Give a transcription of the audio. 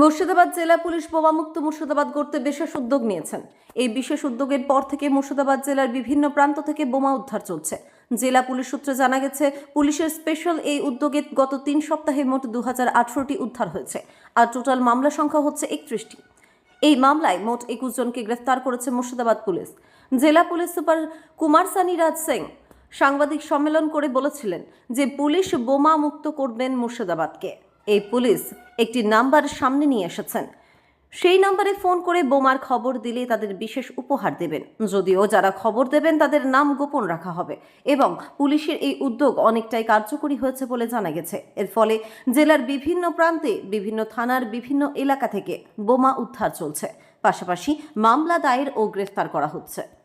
মুর্শিদাবাদ জেলা পুলিশ বোমামুক্ত মুর্শিদাবাদ করতে বিশেষ উদ্যোগ নিয়েছেন। এই বিশেষ উদ্যোগের পর থেকে মুর্শিদাবাদ জেলার বিভিন্ন প্রান্ত থেকে বোমা উদ্ধার চলছে। জেলা পুলিশ সূত্রে জানা গেছে, পুলিশের স্পেশাল এই উদ্যোগে গত তিন সপ্তাহে মোট দু হাজার উদ্ধার হয়েছে। আর টোটাল মামলা সংখ্যা হচ্ছে একত্রিশটি। এই মামলায় মোট একুশ জনকে গ্রেফতার করেছে মুর্শিদাবাদ পুলিশ। জেলা পুলিশ সুপার কুমার সানি রাজ সিং সাংবাদিক সম্মেলন করে বলেছিলেন যে পুলিশ বোমা মুক্ত করবেন মুর্শিদাবাদকে। এই পুলিশ একটি নাম্বার সামনে নিয়ে এসেছেন। সেই নাম্বারে ফোন করে বোমার খবর দিলে তাদের বিশেষ উপহার দেবেন। যদিও যারা খবর দেবেন, তাদের নাম গোপন রাখা হবে এবং পুলিশের এই উদ্যোগ অনেকটাই কার্যকরী হয়েছে বলে জানা গেছে। এর ফলে জেলার বিভিন্ন প্রান্তে, বিভিন্ন থানার বিভিন্ন এলাকা থেকে বোমা উদ্ধার চলছে। পাশাপাশি মামলা দায়ের ও গ্রেফতার করা হচ্ছে।